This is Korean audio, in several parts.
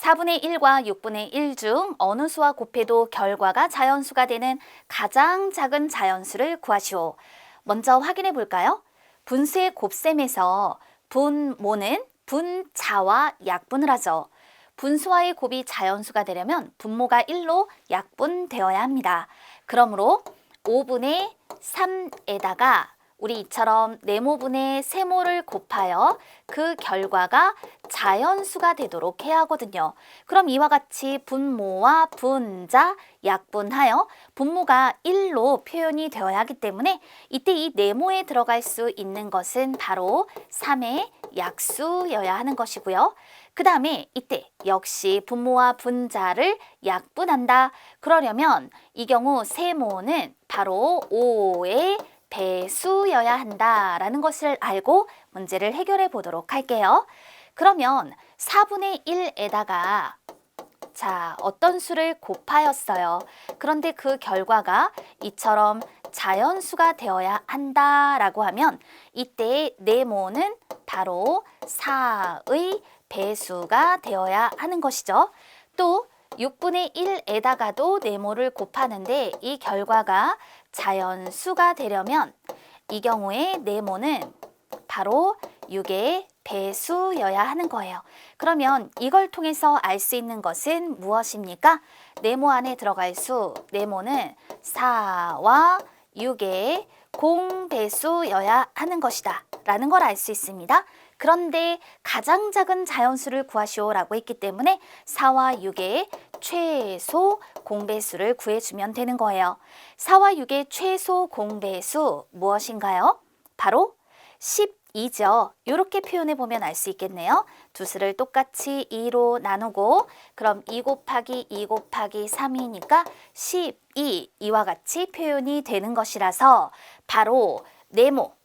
4분의 1과 6분의 1 중 어느 수와 곱해도 결과가 자연수가 되는 가장 작은 자연수를 구하시오. 먼저 확인해 볼까요? 분수의 곱셈에서 분모는 분자와 약분을 하죠. 분수와의 곱이 자연수가 되려면 분모가 1로 약분되어야 합니다. 그러므로 5분의 3에다가 우리 이처럼 네모분의 세모를 곱하여 그 결과가 자연수가 되도록 해야 하거든요. 그럼 이와 같이 분모와 분자 약분하여 분모가 1로 표현이 되어야 하기 때문에 이때 이 네모에 들어갈 수 있는 것은 바로 3의 약수여야 하는 것이고요. 그 다음에 이때 역시 분모와 분자를 약분한다. 그러려면 이 경우 세모는 바로 5의 배수여야 한다라는 것을 알고 문제를 해결해 보도록 할게요. 그러면 4분의 1에다가 자, 어떤 수를 곱하였어요. 그런데 그 결과가 이처럼 자연수가 되어야 한다라고 하면 이때 네모는 바로 4의 배수가 되어야 하는 것이죠. 또 6분의 1에다가도 네모를 곱하는데 이 결과가 자연수가 되려면 이 경우에 네모는 바로 6의 배수여야 하는 거예요. 그러면 이걸 통해서 알 수 있는 것은 무엇입니까? 네모 안에 들어갈 수, 네모는 4와 6의 공배수여야 하는 것이다. 라는 걸 알 수 있습니다. 그런데 가장 작은 자연수를 구하시오라고 했기 때문에 4와 6의 최소 공배수를 구해주면 되는 거예요. 4와 6의 최소 공배수 무엇인가요? 바로 12죠. 이렇게 표현해 보면 알 수 있겠네요. 두 수를 똑같이 2로 나누고 그럼 2 곱하기 2 곱하기 3이니까 12 이와 같이 표현이 되는 것이라서 바로 네모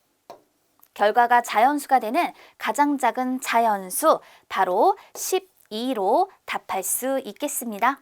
결과가 자연수가 되는 가장 작은 자연수 바로 12로 답할 수 있겠습니다.